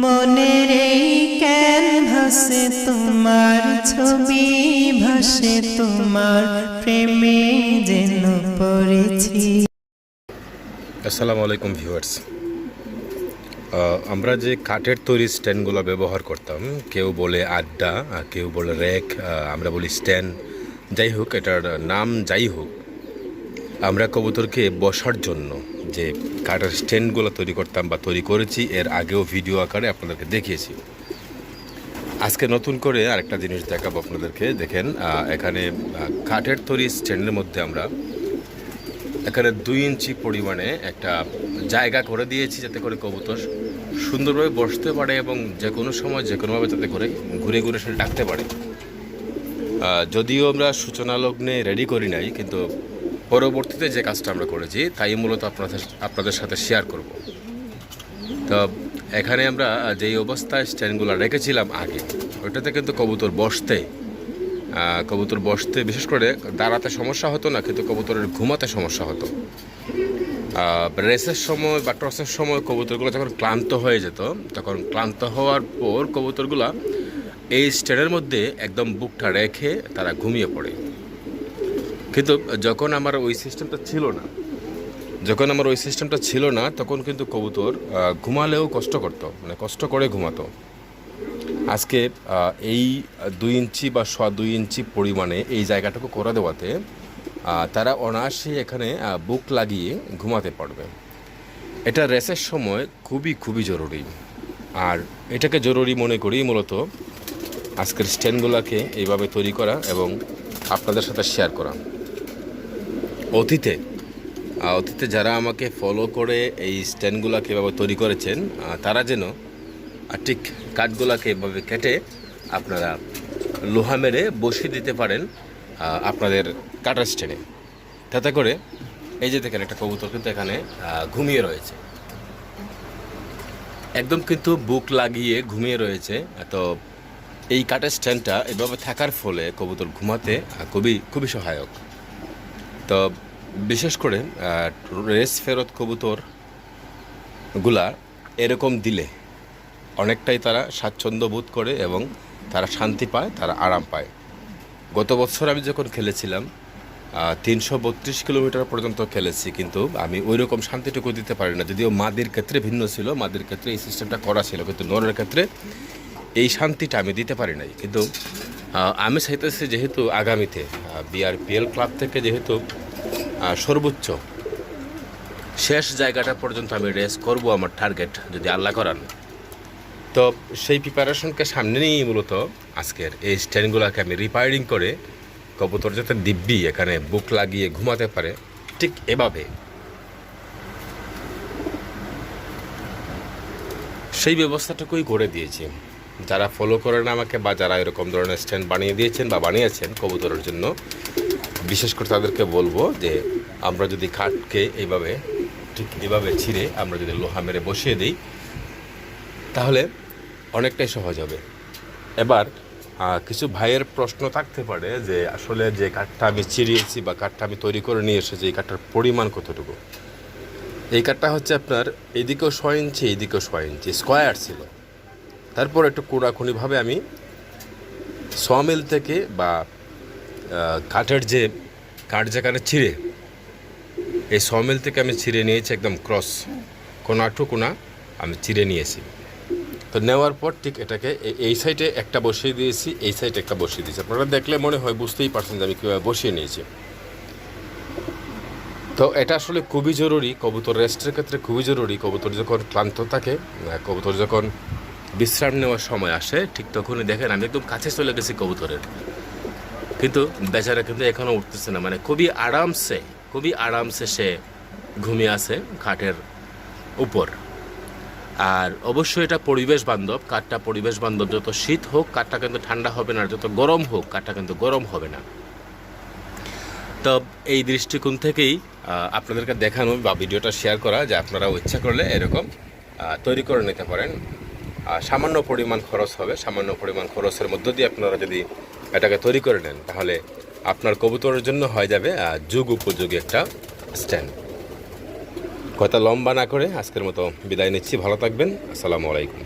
মনের এই ক্যানভাসে তোমার ছবি ভাসে, তোমার প্রেমে যেন পড়েছি। আসসালামু আলাইকুম ভিউয়ার্স। আমরা যে কাঠের তৈরি স্ট্যান্ডগুলো ব্যবহার করতাম, কেউ বলে আড্ডা কেউ বলে র্যাক আমরা বলি স্ট্যান্ড। যাই হোক, এটার নাম যাই হোক, আমরা কবুতরকে বসার জন্য যে কাঠের স্ট্যান্ডগুলো তৈরি করতাম বা তৈরি করেছি, এর আগেও ভিডিও আকারে আপনাদেরকে দেখিয়েছি। আজকে নতুন করে আরেকটা জিনিস দেখাবো আপনাদেরকে। দেখেন এখানে কাঠের তৈরি স্ট্যান্ডের মধ্যে আমরা এখানে দুই ইঞ্চি পরিমাণে একটা জায়গা করে দিয়েছি যাতে করে কবুতর সুন্দরভাবে বসতে পারে এবং যে কোনো সময়, যে কোনোভাবে যাতে করে ঘুরে ঘুরে সে ডাকতে পারে। যদিও আমরা সূচনা লগ্নে রেডি করি নাই, কিন্তু পরবর্তীতে যে কাজটা আমরা করেছি, তাই মূলত আপনাদের আপনাদের সাথে শেয়ার করব। তো এখানে আমরা যেই অবস্থায় স্ট্যান্ডগুলো রেখেছিলাম আগে, ওইটাতে কিন্তু কবুতর বসতে কবুতর বসতে, বিশেষ করে দাঁড়াতে সমস্যা হতো না, কিন্তু কবুতরের ঘুমাতে সমস্যা হতো। রেসের সময় বা টসের সময় কবুতরগুলো যখন ক্লান্ত হয়ে যেত, তখন ক্লান্ত হওয়ার পর কবুতরগুলো এই স্ট্যান্ডের মধ্যে একদম বুকটা রেখে তারা ঘুমিয়ে পড়ে। কিন্তু যখন আমার ওই সিস্টেমটা ছিল না, যখন আমার ওই সিস্টেমটা ছিল না, তখন কিন্তু কবুতর ঘুমালেও কষ্ট করতো মানে কষ্ট করে ঘুমাতো। আজকে এই দুই ইঞ্চি বা সোয়া দুই ইঞ্চি পরিমাণে এই জায়গাটুকু করে দেওয়াতে তারা অনায়াসে এখানে বুক লাগিয়ে ঘুমাতে পারবে। এটা রেসের সময় খুবই খুবই জরুরি। আর এটাকে জরুরি মনে করি মূলত আজকের স্ট্যান্ডগুলোকে এইভাবে তৈরি করা এবং আপনাদের সাথে শেয়ার করা। অতীতে অতীতে যারা আমাকে ফলো করে এই স্ট্যান্ডগুলোকে এভাবে তৈরি করেছেন তারা যেন ঠিক কাঠগুলাকে এভাবে কেটে আপনারা লোহা মেরে বসিয়ে দিতে পারেন আপনাদের কাটার স্ট্যান্ডে তাতে করে, এই যে দেখেন একটা কবুতর কিন্তু এখানে ঘুমিয়ে রয়েছে। একদম কিন্তু বুক লাগিয়ে ঘুমিয়ে রয়েছে, তো এই কাঠের স্ট্যান্ডটা এভাবে থাকার ফলে কবুতর ঘুমাতে খুবই খুবই সহায়ক। তো বিশেষ করে রেস ফেরত কবুতরগুলা এরকম দিলে অনেকটাই তারা স্বাচ্ছন্দ্য বোধ করে এবং তারা শান্তি পায়, তারা আরাম পায়। গত বছর আমি যখন খেলেছিলাম তিনশো বত্রিশ কিলোমিটার পর্যন্ত খেলেছি, কিন্তু আমি ওই রকম শান্তিটুকু দিতে পারি না। যদিও মাদের ক্ষেত্রে ভিন্ন ছিল, মাদের ক্ষেত্রে এই সিস্টেমটা করা ছিল, কিন্তু নরের ক্ষেত্রে এই শান্তিটা আমি দিতে পারি নাই। কিন্তু আমি চাইতেছি যেহেতু আগামীতে বিআরপিএল ক্লাব থেকে যেহেতু সর্বোচ্চ। শেষ জায়গাটা পর্যন্ত আমি রেস করব আমার টার্গেট যদি আল্লাহ করান। তো সেই প্রিপারেশনকে সামনে নিয়েই মূলত আজকের এই স্ট্যান্ডগুলোকে আমি রিপেয়ারিং করে কবুতর যাতে দিব্যি, এখানে বুক লাগিয়ে ঘুমাতে পারে, ঠিক এভাবে। সেই ব্যবস্থাটুকুই করে দিয়েছি। যারা ফলো করেন আমাকে বা যারা এরকম ধরনের স্ট্যান্ড বানিয়ে দিয়েছেন বা বানিয়েছেন কবুতরের জন্য বিশেষ করে তাদেরকে বলব যে, আমরা যদি কাঠকে এইভাবে, ঠিক এভাবে ছিঁড়ে আমরা যদি লোহা মেরে বসিয়ে দিই, তাহলে অনেকটাই সহজ হবে। এবার কিছু ভাইয়ের প্রশ্ন থাকতে পারে যে, আসলে যে কাঠটা আমি চিরিয়েছি বা কাঠটা আমি তৈরি করে নিয়ে এসেছি, এই কাঠটার পরিমাণ কতটুকু? এই কাঠটা হচ্ছে আপনার এদিকেও ছয় ইঞ্চি এইদিকেও ছয় ইঞ্চি, স্কোয়ার ছিল। তারপর একটু কোনাকুনিভাবে আমি সমিল থেকে বা কাঠের যে কাঠ যেখানে ছিঁড়ে, এই সমিল থেকে আমি ছিঁড়ে নিয়েছি একদম ক্রস। কোনা টু কোনা আমি চিড়ে নিয়েছি। তো নেওয়ার পর ঠিক এটাকে এই সাইডে একটা বসিয়ে দিয়েছি, এই সাইডে একটা বসিয়ে দিয়েছি। আপনারা দেখলে মনে হয় বুঝতেই পারছেন যে আমি কীভাবে বসিয়ে নিয়েছি। তো এটা আসলে খুবই জরুরি, কবুতর রেস্টের ক্ষেত্রে খুবই জরুরি। কবুতর যখন ক্লান্ত থাকে কবুতর যখন বিশ্রাম নেওয়ার সময় আসে, ঠিক তখনই দেখেন আমি একদম কাছে চলে গেছি কবুতরের। কিন্তু বেচারা কিন্তু এখনও উঠতেছে না। মানে খুবই আরামসে খুবই আরামসে সে ঘুমিয়ে আছে খাটের উপর। আর অবশ্যই এটা পরিবেশ বান্ধব, কাঠটা পরিবেশ বান্ধব। যত শীত হোক, কাঠটা কিন্তু ঠান্ডা হবে না, যত গরম হোক, কাঠটা কিন্তু গরম হবে না। তো এই দৃষ্টিকোণ থেকেই আপনাদেরকে দেখানো বা ভিডিওটা শেয়ার করা যে আপনারাও ইচ্ছা করলে এরকম তৈরি করে নিতে পারেন। সামান্য পরিমাণ খরচ হবে, সামান্য পরিমাণ খরচের মধ্য দিয়ে আপনারা যদি এটাকে তৈরি করে নেন, তাহলে আপনার কবুতরের জন্য হয়ে যাবে যুগ উপযোগী একটা স্ট্যান্ড কথা লম্বা না করে আজকের মতো বিদায় নিচ্ছি, ভালো থাকবেন, আসসালামু আলাইকুম।